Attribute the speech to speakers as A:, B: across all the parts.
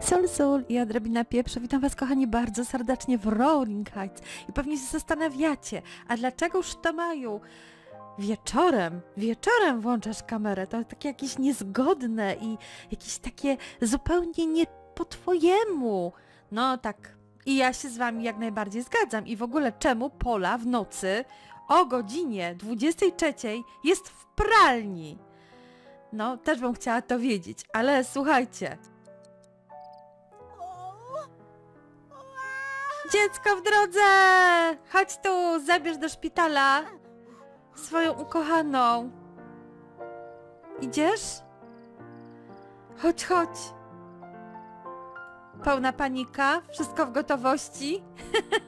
A: Sol, sol i odrobina pieprzu. Witam Was, kochani, bardzo serdecznie w Rolling Heights. I pewnie się zastanawiacie, a dlaczegoż to mają wieczorem, wieczorem włączasz kamerę? To takie jakieś niezgodne i jakieś takie zupełnie nie po Twojemu. No tak. I ja się z Wami jak najbardziej zgadzam. I w ogóle czemu Pola w nocy o godzinie 23 jest w pralni? No, też bym chciała to wiedzieć, ale słuchajcie, Dziecko w drodze! Chodź tu, zabierz do szpitala swoją ukochaną. Idziesz? Chodź, chodź. Pełna panika, wszystko w gotowości.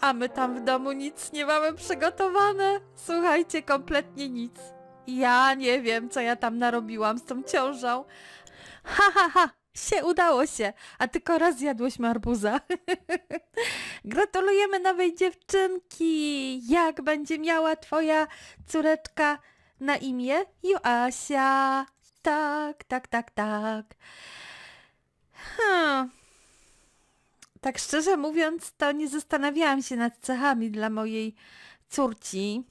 A: A my tam w domu nic nie mamy przygotowane. Słuchajcie, kompletnie nic. Ja nie wiem, co ja tam narobiłam z tą ciążą. Ha, ha, ha, się udało się, a tylko raz zjadłyśmy arbuza. Gratulujemy nowej dziewczynki. Jak będzie miała twoja córeczka na imię? Joasia. Tak, tak, tak, tak. Hmm. Tak szczerze mówiąc, to nie zastanawiałam się nad cechami dla mojej córci.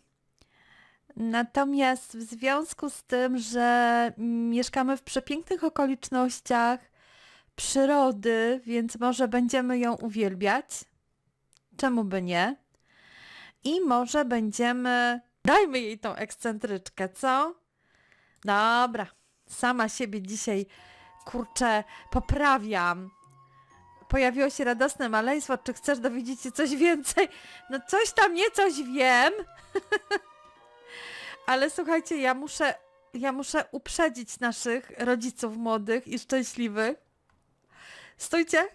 A: Natomiast w związku z tym, że mieszkamy w przepięknych okolicznościach przyrody, więc może będziemy ją uwielbiać. Czemu by nie? I może będziemy. Dajmy jej tą ekscentryczkę, co? Dobra, sama siebie dzisiaj kurczę poprawiam. Pojawiło się radosne maleństwo. Czy chcesz dowiedzieć się coś więcej? No coś tam nie coś wiem. Ale słuchajcie, ja muszę, ja muszę uprzedzić naszych rodziców młodych i szczęśliwych. Stójcie!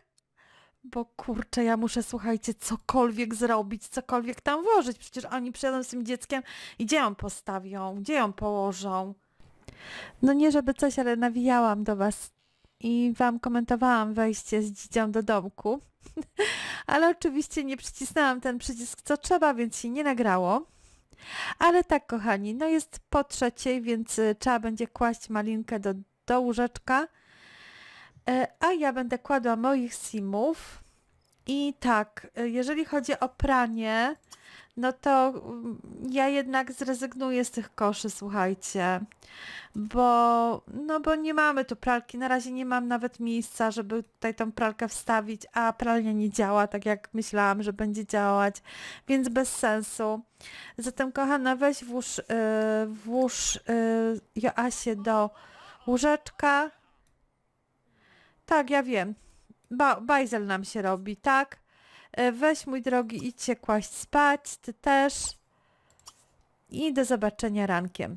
A: Bo kurczę, ja muszę, słuchajcie, cokolwiek zrobić, cokolwiek tam włożyć. Przecież oni przyjadą z tym dzieckiem i gdzie ją postawią, gdzie ją położą. No nie żeby coś, ale nawijałam do was i wam komentowałam wejście z dzidzią do domku. ale oczywiście nie przycisnęłam ten przycisk co trzeba, więc się nie nagrało. Ale tak, kochani, no jest po trzeciej, więc y, trzeba będzie kłaść malinkę do, do łóżeczka. E, A ja będę kładła moich simów. I tak, y, jeżeli chodzi o pranie, no to mm, ja jednak zrezygnuję z tych koszy, słuchajcie. Bo, no bo nie mamy tu pralki. Na razie nie mam nawet miejsca, żeby tutaj tą pralkę wstawić, a pralnia nie działa tak jak myślałam, że będzie działać, więc bez sensu. Zatem kochana, weź włóż, yy, włóż yy, Joasię do łóżeczka. Tak, ja wiem. Ba bajzel nam się robi, tak? Yy, weź, mój drogi, idź się kłaść spać, ty też. I do zobaczenia rankiem.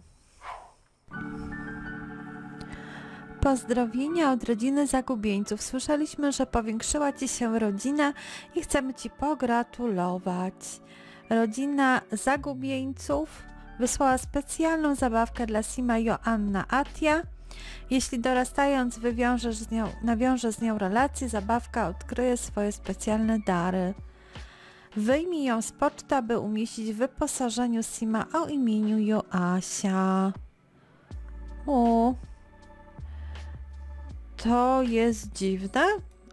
A: Pozdrowienia od rodziny Zagubieńców. Słyszeliśmy, że powiększyła Ci się rodzina i chcemy Ci pogratulować. Rodzina Zagubieńców wysłała specjalną zabawkę dla Sima Joanna Atia. Jeśli dorastając wywiążesz z nią, nawiąże z nią relacje, zabawka odkryje swoje specjalne dary. Wyjmij ją z poczty, aby umieścić w wyposażeniu Sima o imieniu Joasia. O, to jest dziwne.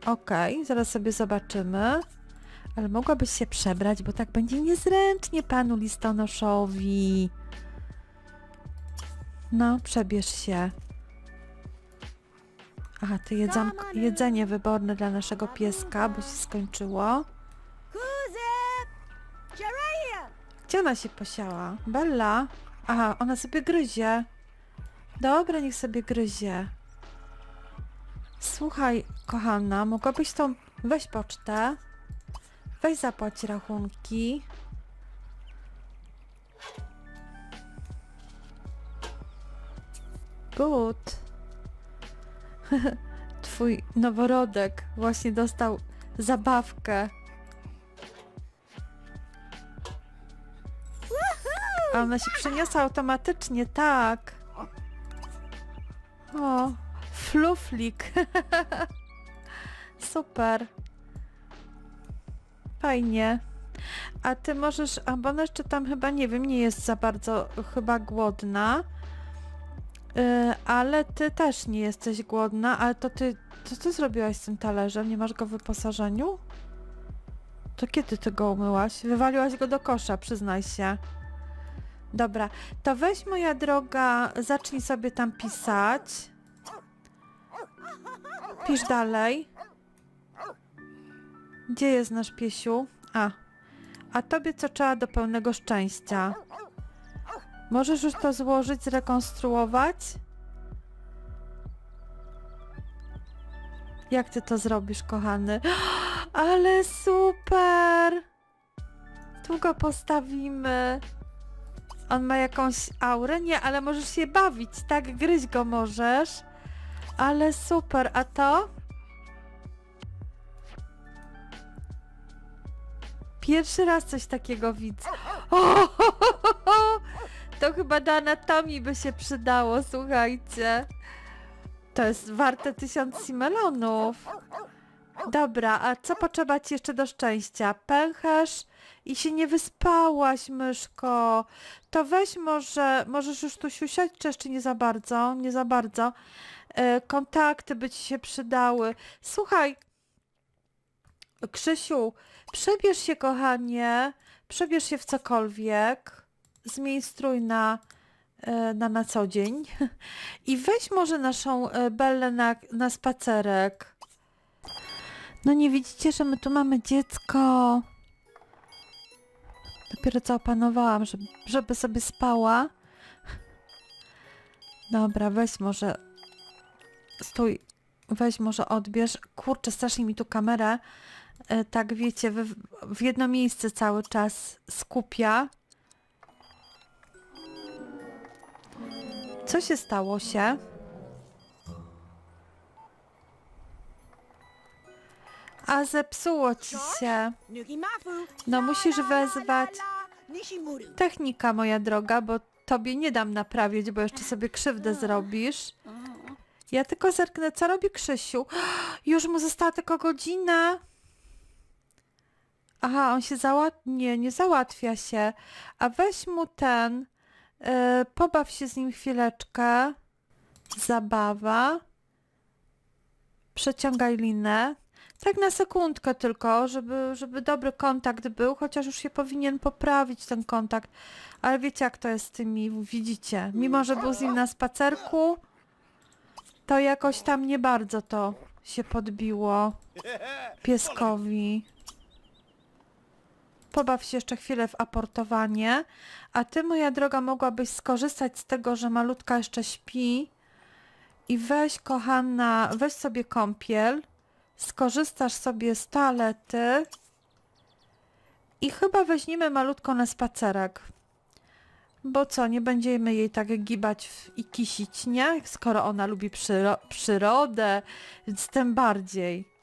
A: Okej, zaraz sobie zobaczymy. Ale mogłabyś się przebrać, bo tak będzie niezręcznie panu listonoszowi. No, przebierz się. Aha, to jedzenie wyborne dla naszego pieska, bo się skończyło. Gdzie ona się posiała? Bella? Aha, ona sobie gryzie. Dobra, niech sobie gryzie. Słuchaj, kochana, mogłabyś tą... Weź pocztę. Weź zapłać rachunki. Good. Twój noworodek właśnie dostał zabawkę. A ona się przeniosła automatycznie, tak. O, fluflik. Super. Fajnie. A ty możesz, a bo ona jeszcze tam chyba, nie wiem, nie jest za bardzo chyba głodna. Y, ale ty też nie jesteś głodna, ale to ty, co ty zrobiłaś z tym talerzem? Nie masz go w wyposażeniu? To kiedy ty go umyłaś? Wywaliłaś go do kosza, przyznaj się. Dobra, to weź moja droga, zacznij sobie tam pisać. Pisz dalej. Gdzie jest nasz piesiu? A. A tobie co trzeba do pełnego szczęścia? Możesz już to złożyć, zrekonstruować? Jak ty to zrobisz, kochany? Ale super! Tu go postawimy. On ma jakąś aurę? Nie, ale możesz się bawić, tak? Gryźć go możesz. Ale super, a to? Pierwszy raz coś takiego widzę. O, to chyba do anatomii by się przydało, słuchajcie. To jest warte tysiąc simelonów. Dobra, a co potrzeba ci jeszcze do szczęścia? Pęcherz i się nie wyspałaś, myszko. To weź może, możesz już tu siusiać, czy jeszcze nie za bardzo? Nie za bardzo. E, kontakty by ci się przydały. Słuchaj, Krzysiu, przebierz się, kochanie, przebierz się w cokolwiek, zmień strój na, e, na na co dzień i weź może naszą e, Bellę na, na spacerek. No nie widzicie, że my tu mamy dziecko. Dopiero co opanowałam, żeby, żeby sobie spała. Dobra, weź może... Stój, weź może odbierz. Kurczę, strasznie mi tu kamerę e, tak wiecie, w, w jedno miejsce cały czas skupia. Co się stało się? A zepsuło ci się. No musisz wezwać technika, moja droga, bo tobie nie dam naprawić, bo jeszcze sobie krzywdę zrobisz. Ja tylko zerknę, co robi Krzysiu. Już mu została tylko godzina. Aha, on się załatwia. Nie, nie załatwia się. A weź mu ten. Yy, pobaw się z nim chwileczkę. Zabawa. Przeciągaj linę. Tak na sekundkę tylko, żeby, żeby dobry kontakt był, chociaż już się powinien poprawić ten kontakt. Ale wiecie jak to jest z tymi, widzicie. Mimo, że był z nim na spacerku, to jakoś tam nie bardzo to się podbiło pieskowi. Pobaw się jeszcze chwilę w aportowanie, a ty, moja droga, mogłabyś skorzystać z tego, że malutka jeszcze śpi i weź, kochana, weź sobie kąpiel, skorzystasz sobie z toalety i chyba weźmiemy malutko na spacerek. Bo co, nie będziemy jej tak gibać i kisić, nie? Skoro ona lubi przyro przyrodę, więc tym bardziej.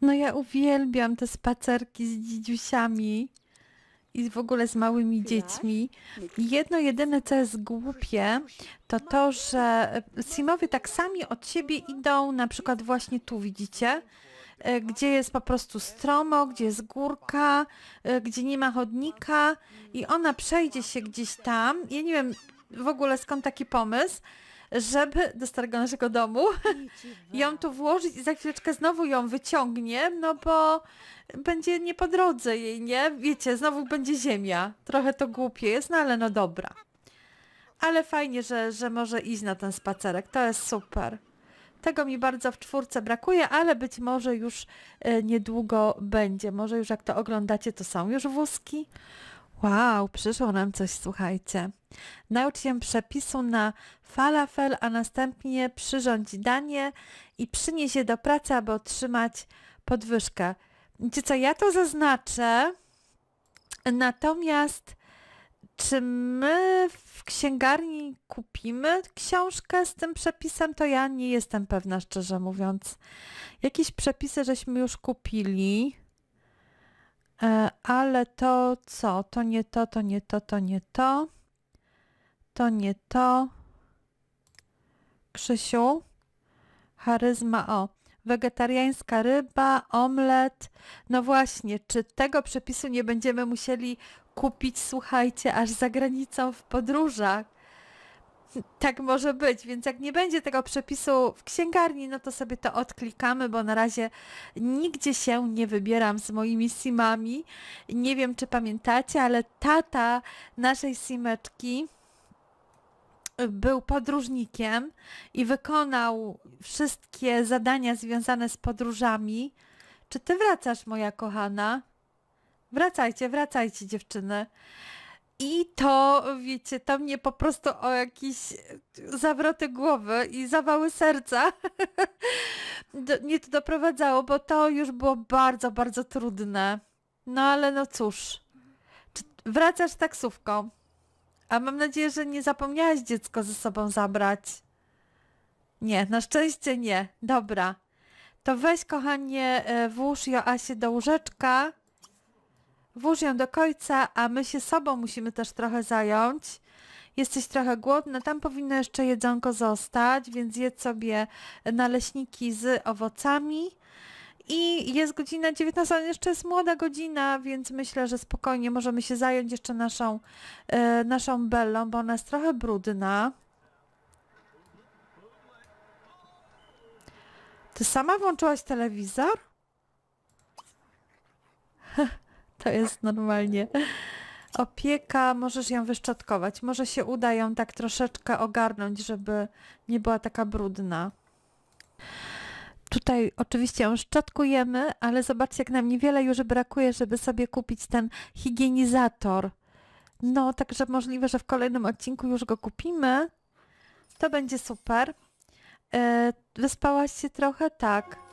A: No ja uwielbiam te spacerki z dzidziusiami i w ogóle z małymi dziećmi. Jedno jedyne, co jest głupie, to to, że Simowie tak sami od siebie idą, na przykład właśnie tu widzicie, e, gdzie jest po prostu stromo, gdzie jest górka, e, gdzie nie ma chodnika i ona przejdzie się gdzieś tam. Ja nie wiem w ogóle skąd taki pomysł, żeby do starego naszego domu ją tu włożyć i za chwileczkę znowu ją wyciągnie, no bo będzie nie po drodze jej, nie? Wiecie, znowu będzie ziemia. Trochę to głupie jest, no ale no dobra. Ale fajnie, że, że może iść na ten spacerek, to jest super. Tego mi bardzo w czwórce brakuje, ale być może już e, niedługo będzie. Może już jak to oglądacie, to są już wózki. Wow, przyszło nam coś, słuchajcie. Naucz się przepisu na falafel, a następnie przyrządź danie i przynieś je do pracy, aby otrzymać podwyżkę. Wiecie co, ja to zaznaczę, natomiast czy my w księgarni kupimy książkę z tym przepisem, to ja nie jestem pewna, szczerze mówiąc. Jakieś przepisy żeśmy już kupili, ale to co? To nie to, to nie to, to nie to. To nie to. Krzysiu. Charyzma, o. Wegetariańska ryba, omlet. No właśnie, czy tego przepisu nie będziemy musieli kupić, słuchajcie, aż za granicą w podróżach? Tak może być, więc jak nie będzie tego przepisu w księgarni, no to sobie to odklikamy, bo na razie nigdzie się nie wybieram z moimi simami. Nie wiem, czy pamiętacie, ale tata naszej simeczki był podróżnikiem i wykonał wszystkie zadania związane z podróżami. Czy ty wracasz, moja kochana? Wracajcie, wracajcie, dziewczyny. I to, wiecie, to mnie po prostu o jakieś zawroty głowy i zawały serca do, mnie to doprowadzało, bo to już było bardzo, bardzo trudne. No ale no cóż, wracasz taksówką? A mam nadzieję, że nie zapomniałaś dziecko ze sobą zabrać. Nie, na szczęście nie. Dobra. To weź, kochanie, e, włóż Joasię do łóżeczka. Włóż ją do końca, a my się sobą musimy też trochę zająć. Jesteś trochę głodna, tam powinno jeszcze jedzonko zostać, więc jedz sobie naleśniki z owocami. I jest godzina 19, ale jeszcze jest młoda godzina, więc myślę, że spokojnie możemy się zająć jeszcze naszą, e, naszą Bellą, bo ona jest trochę brudna. Ty sama włączyłaś telewizor? To jest normalnie. Opieka, możesz ją wyszczotkować. Może się uda ją tak troszeczkę ogarnąć, żeby nie była taka brudna. Tutaj oczywiście ją szczotkujemy, ale zobaczcie, jak nam niewiele już brakuje, żeby sobie kupić ten higienizator. No, także możliwe, że w kolejnym odcinku już go kupimy. To będzie super. E, wyspałaś się trochę? Tak.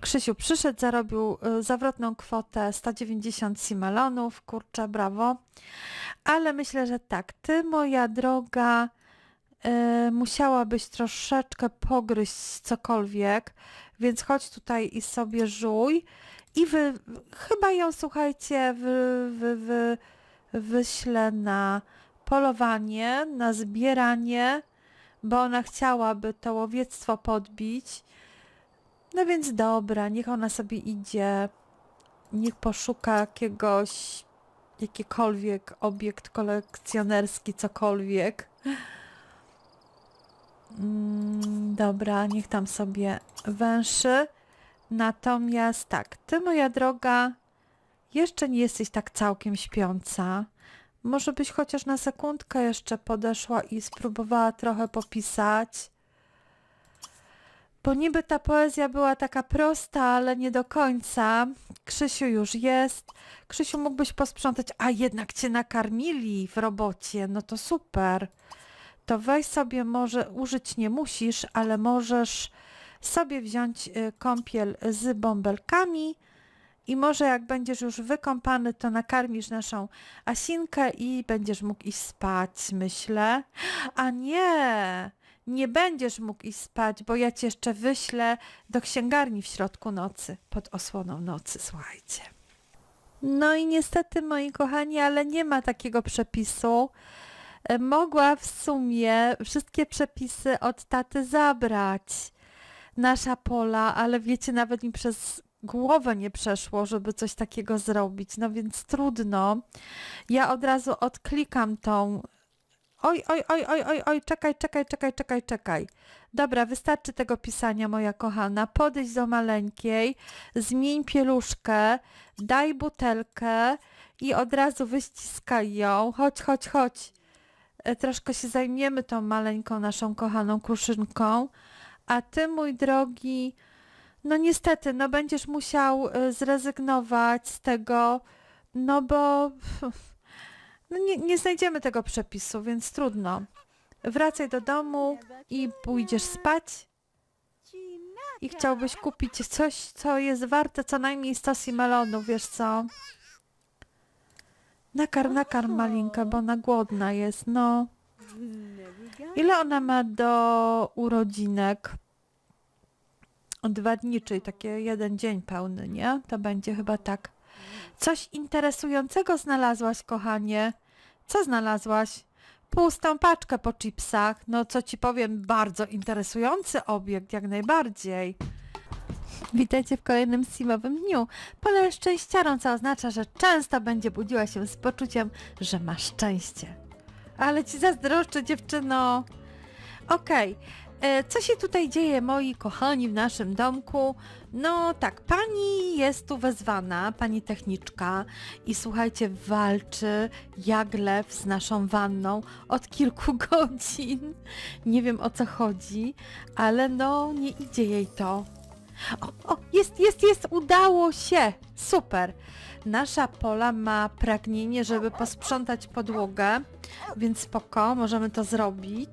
A: Krzysiu przyszedł, zarobił y, zawrotną kwotę 190 simalonów, kurczę, brawo. Ale myślę, że tak, ty moja droga y, musiałabyś troszeczkę pogryźć cokolwiek, więc chodź tutaj i sobie żuj i wy, chyba ją, słuchajcie, wy, wy, wy, wyślę na polowanie, na zbieranie, bo ona chciałaby to łowiectwo podbić. No więc dobra, niech ona sobie idzie, niech poszuka jakiegoś, jakikolwiek obiekt kolekcjonerski, cokolwiek. Mm, dobra, niech tam sobie węszy. Natomiast tak, ty moja droga, jeszcze nie jesteś tak całkiem śpiąca. Może byś chociaż na sekundkę jeszcze podeszła i spróbowała trochę popisać. Bo niby ta poezja była taka prosta, ale nie do końca. Krzysiu już jest. Krzysiu mógłbyś posprzątać, a jednak cię nakarmili w robocie. No to super. To weź sobie może, użyć nie musisz, ale możesz sobie wziąć y, kąpiel z bąbelkami i może jak będziesz już wykąpany, to nakarmisz naszą Asinkę i będziesz mógł iść spać, myślę. A nie! Nie będziesz mógł iść spać, bo ja cię jeszcze wyślę do księgarni w środku nocy, pod osłoną nocy, słuchajcie. No i niestety, moi kochani, ale nie ma takiego przepisu. E, Mogła w sumie wszystkie przepisy od taty zabrać. Nasza pola, ale wiecie, nawet mi przez głowę nie przeszło, żeby coś takiego zrobić, no więc trudno. Ja od razu odklikam tą Oj, oj, oj, oj, oj, oj, czekaj, czekaj, czekaj, czekaj, czekaj. Dobra, wystarczy tego pisania, moja kochana. Podejdź do maleńkiej, zmień pieluszkę, daj butelkę i od razu wyściskaj ją. Chodź, chodź, chodź. E, Troszkę się zajmiemy tą maleńką naszą kochaną kruszynką. A ty, mój drogi, no niestety, no będziesz musiał e, zrezygnować z tego, no bo no nie, nie znajdziemy tego przepisu, więc trudno. Wracaj do domu i pójdziesz spać i chciałbyś kupić coś, co jest warte co najmniej 100 simelonów, wiesz co? Nakarm, nakarm malinkę, bo ona głodna jest, no. Ile ona ma do urodzinek? Dwa dni, czyli takie jeden dzień pełny, nie? To będzie chyba tak. Coś interesującego znalazłaś, kochanie. Co znalazłaś? Pustą paczkę po chipsach. No co ci powiem, bardzo interesujący obiekt, jak najbardziej. Witajcie w kolejnym simowym dniu. Pole szczęściarą, co oznacza, że często będzie budziła się z poczuciem, że ma szczęście. Ale ci zazdroszczę, dziewczyno. Okej. E, Co się tutaj dzieje, moi kochani, w naszym domku? No tak, pani jest tu wezwana, pani techniczka i słuchajcie, walczy jak lew z naszą wanną od kilku godzin. Nie wiem o co chodzi, ale no nie idzie jej to. O, o, jest, jest, jest, udało się! Super! Nasza Pola ma pragnienie, żeby posprzątać podłogę, więc spoko, możemy to zrobić.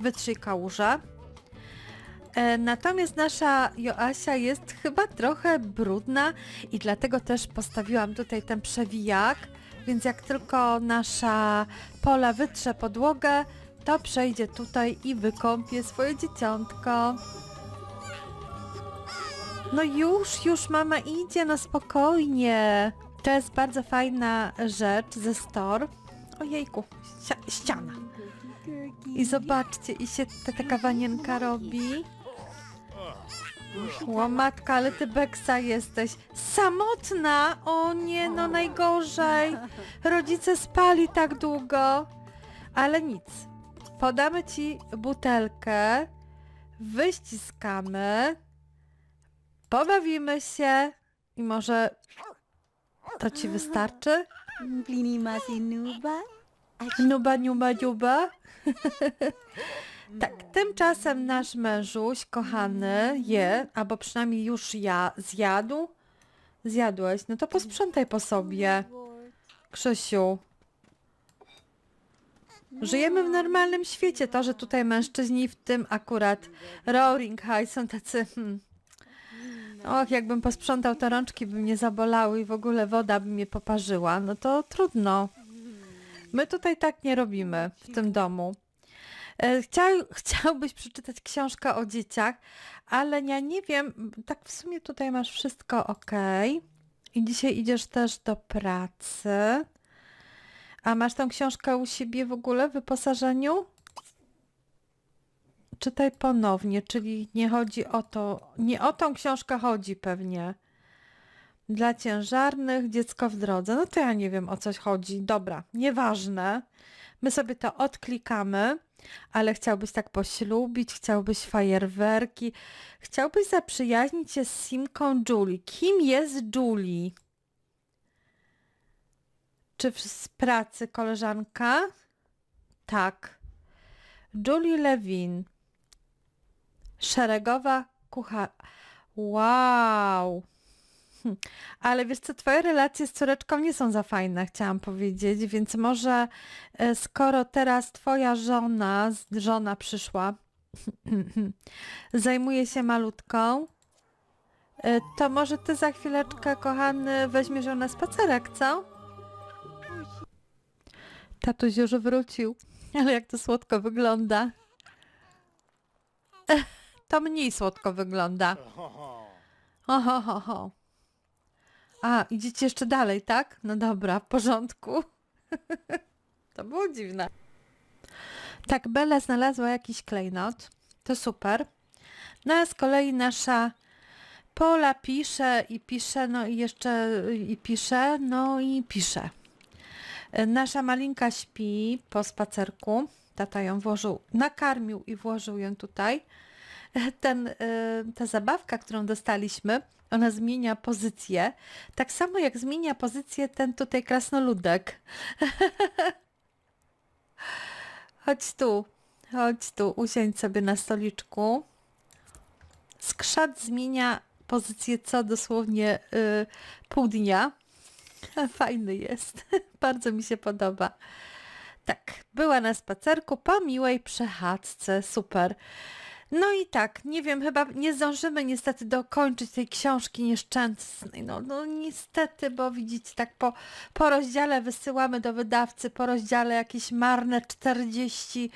A: Wytrzyj kałużę. E, Natomiast nasza Joasia jest chyba trochę brudna i dlatego też postawiłam tutaj ten przewijak, więc jak tylko nasza Pola wytrze podłogę, to przejdzie tutaj i wykąpie swoje dzieciątko. No już, już mama idzie, no spokojnie. To jest bardzo fajna rzecz ze store. Ojejku, ściana. I zobaczcie, i się ta taka wanienka robi. Łomatka, ale ty Beksa jesteś. Samotna! O nie, no najgorzej. Rodzice spali tak długo. Ale nic. Podamy ci butelkę. Wyściskamy. Pobawimy się. I może to ci wystarczy?
B: Plini masinuba.
A: Nuba, niuba, niuba. tak, tymczasem nasz mężuś, kochany, je, albo przynajmniej już ja, zjadł. Zjadłeś, no to posprzątaj po sobie, Krzysiu. Żyjemy w normalnym świecie. To, że tutaj mężczyźni, w tym akurat Roaring High, są tacy... Hmm. Och, jakbym posprzątał, to rączki by mnie zabolały i w ogóle woda by mnie poparzyła. No to trudno. My tutaj tak nie robimy w tym domu. E, Chciał, chciałbyś przeczytać książkę o dzieciach, ale ja nie wiem, tak w sumie tutaj masz wszystko ok. I dzisiaj idziesz też do pracy. A masz tą książkę u siebie w ogóle w wyposażeniu? Czytaj ponownie, czyli nie chodzi o to, nie o tą książkę chodzi pewnie. Dla ciężarnych, dziecko w drodze. No to ja nie wiem o coś chodzi. Dobra, nieważne. My sobie to odklikamy, ale chciałbyś tak poślubić, chciałbyś fajerwerki, chciałbyś zaprzyjaźnić się z Simką Julie. Kim jest Julie? Czy z pracy koleżanka? Tak. Julie Lewin. Szeregowa kucharka. Wow. Hm. Ale wiesz co, twoje relacje z córeczką nie są za fajne, chciałam powiedzieć, więc może e, skoro teraz twoja żona, żona przyszła, zajmuje się malutką, e, to może ty za chwileczkę, kochany, weźmiesz ją na spacerek, co? Tatuś już wrócił, ale jak to słodko wygląda. To mniej słodko wygląda. Oho, ho, ho. A, idziecie jeszcze dalej, tak? No dobra, w porządku. to było dziwne. Tak, Bella znalazła jakiś klejnot. To super. No a z kolei nasza Pola pisze i pisze, no i jeszcze i pisze, no i pisze. Nasza malinka śpi po spacerku. Tata ją włożył, nakarmił i włożył ją tutaj. Ten, e, ta zabawka, którą dostaliśmy, ona zmienia pozycję. Tak samo jak zmienia pozycję ten tutaj krasnoludek. chodź tu, chodź tu, usiądź sobie na stoliczku. Skrzat zmienia pozycję co dosłownie y, pół dnia. Fajny jest. Bardzo mi się podoba. Tak, była na spacerku po miłej przechadzce. Super. No i tak, nie wiem, chyba nie zdążymy niestety dokończyć tej książki nieszczęsnej. No, no niestety, bo widzicie, tak po, po rozdziale wysyłamy do wydawcy, po rozdziale jakieś marne 40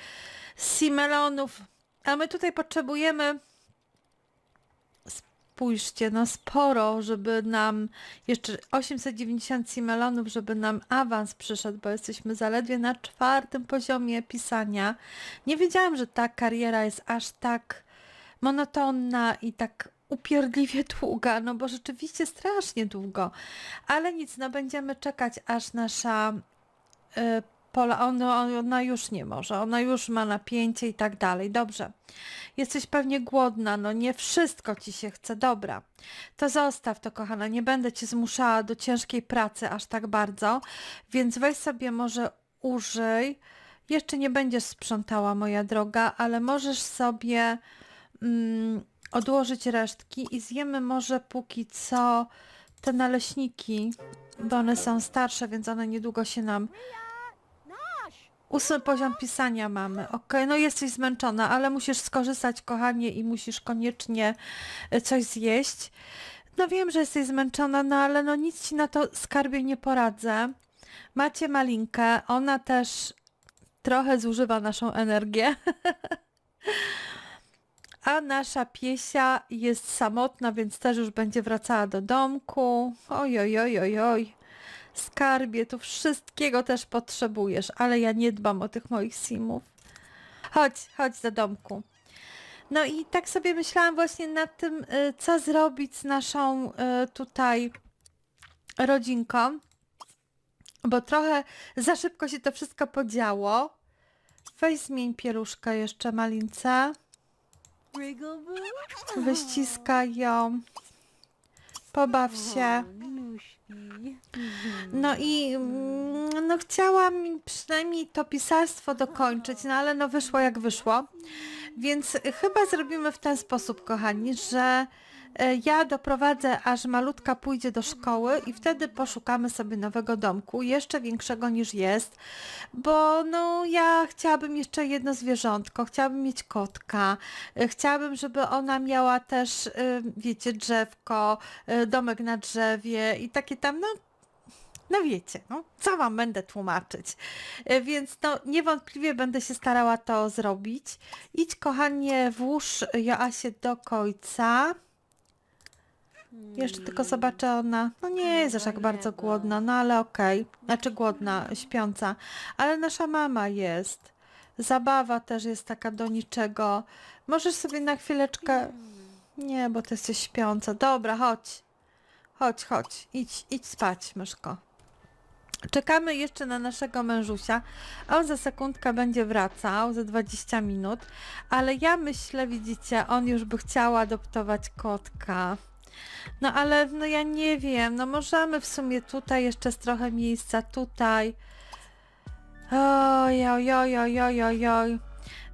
A: simelonów, a my tutaj potrzebujemy spójrzcie, no sporo, żeby nam jeszcze 890 simelonów, żeby nam awans przyszedł, bo jesteśmy zaledwie na czwartym poziomie pisania. Nie wiedziałam, że ta kariera jest aż tak monotonna i tak upierdliwie długa, no bo rzeczywiście strasznie długo. Ale nic, no będziemy czekać, aż nasza y, Pola, ona, ona już nie może, ona już ma napięcie i tak dalej. Dobrze. Jesteś pewnie głodna, no nie wszystko ci się chce. Dobra. To zostaw to, kochana. Nie będę cię zmuszała do ciężkiej pracy aż tak bardzo, więc weź sobie może użyj. Jeszcze nie będziesz sprzątała, moja droga, ale możesz sobie mm, odłożyć resztki i zjemy może póki co te naleśniki, bo one są starsze, więc one niedługo się nam... Ósmy poziom pisania mamy. Okej, no jesteś zmęczona, ale musisz skorzystać, kochanie, i musisz koniecznie e, coś zjeść. No wiem, że jesteś zmęczona, no ale no nic ci na to skarbie nie poradzę. Macie malinkę, ona też trochę zużywa naszą energię. A nasza piesia jest samotna, więc też już będzie wracała do domku. Oj, oj, oj, oj, oj. Skarbie, tu wszystkiego też potrzebujesz, ale ja nie dbam o tych moich simów. Chodź, chodź do domku. No i tak sobie myślałam właśnie nad tym, y, co zrobić z naszą y, tutaj rodzinką, bo trochę za szybko się to wszystko podziało. Weź zmień pieluszkę jeszcze malince. Wyściskaj ją. Pobaw się. No i mm, no chciałam przynajmniej to pisarstwo dokończyć, no ale no wyszło jak wyszło. Więc chyba zrobimy w ten sposób, kochani, że ja doprowadzę, aż malutka pójdzie do szkoły i wtedy poszukamy sobie nowego domku, jeszcze większego niż jest, bo no ja chciałabym jeszcze jedno zwierzątko, chciałabym mieć kotka, e, chciałabym, żeby ona miała też, e, wiecie, drzewko, e, domek na drzewie i takie tam, no no wiecie, no, co wam będę tłumaczyć. E, Więc no, niewątpliwie będę się starała to zrobić. Idź, kochanie, włóż Joasię do końca. Jeszcze tylko zobaczę ona. No nie jest aż tak bardzo głodna, no ale okej. Znaczy głodna, śpiąca. Ale nasza mama jest. Zabawa też jest taka do niczego. Możesz sobie na chwileczkę... Nie, bo ty jesteś śpiąca. Dobra, chodź. Chodź, chodź. Idź, idź spać, myszko. Czekamy jeszcze na naszego mężusia. On za sekundkę będzie wracał, za 20 minut. Ale ja myślę, widzicie, on już by chciał adoptować kotka. No ale no ja nie wiem, no możemy w sumie tutaj jeszcze jest trochę miejsca, tutaj. Oj, oj, oj, oj, oj, oj, oj.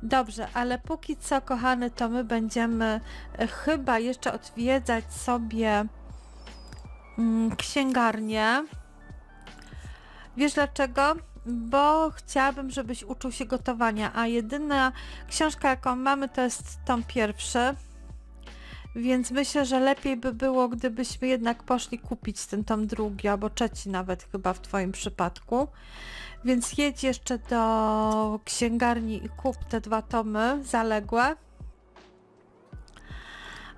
A: Dobrze, ale póki co, kochany, to my będziemy e, chyba jeszcze odwiedzać sobie mm, księgarnię. Wiesz dlaczego? Bo chciałabym, żebyś uczył się gotowania, a jedyna książka, jaką mamy, to jest tom pierwszy. Więc myślę, że lepiej by było, gdybyśmy jednak poszli kupić ten tom drugi, albo trzeci nawet chyba w Twoim przypadku. Więc jedź jeszcze do księgarni i kup te dwa tomy zaległe.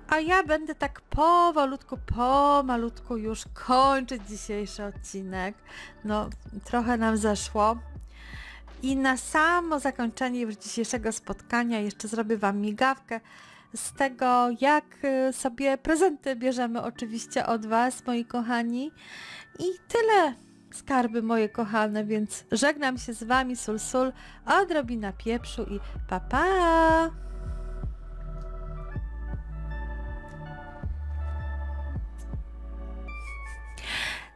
A: A ja będę tak powolutku, pomalutku już kończyć dzisiejszy odcinek. No, trochę nam zeszło. I na samo zakończenie dzisiejszego spotkania jeszcze zrobię Wam migawkę z tego, jak y, sobie prezenty bierzemy oczywiście od Was, moi kochani. I tyle, skarby moje kochane, więc żegnam się z Wami, sul sul, odrobina pieprzu i pa pa!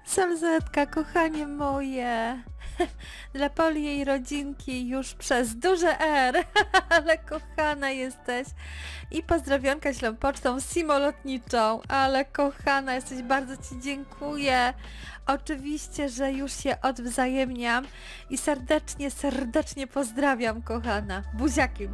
A: Salzetka, kochanie moje. Dla Poli jej rodzinki już przez duże R, ale kochana jesteś. I pozdrowionka ślą pocztą simolotniczą, ale kochana jesteś, bardzo Ci dziękuję. Oczywiście, że już się odwzajemniam i serdecznie, serdecznie pozdrawiam, kochana. Buziaki.